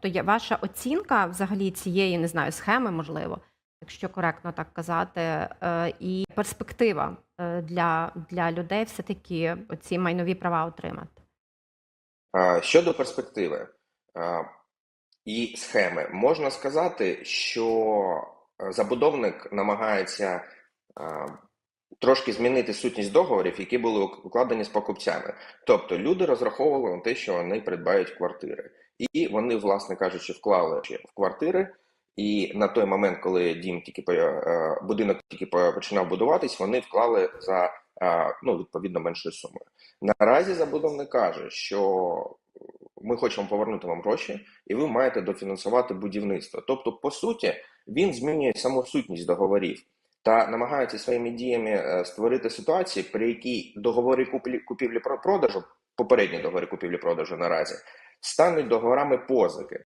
То є ваша оцінка взагалі цієї, не знаю, схеми, можливо, якщо коректно так казати, е, і перспектива е, для, для людей все-таки ці майнові права отримати. Щодо перспективи і схеми, можна сказати, що е, забудовник намагається трошки змінити сутність договорів, які були укладені з покупцями. Тобто люди розраховували на те, що вони придбають квартири, і вони, власне кажучи, вклали в квартири. І на той момент, коли дім тільки е, будинок тільки починав будуватись, вони вклали за е, ну відповідно меншою сумою. Наразі забудовник каже, що ми хочемо повернути вам гроші, і ви маєте дофінансувати будівництво. Тобто, по суті, він змінює саму сутність договорів та намагаються своїми діями е, створити ситуацію, при якій договори куплі- купівлі-продажу, попередні договори купівлі-продажу наразі, стануть договорами позики.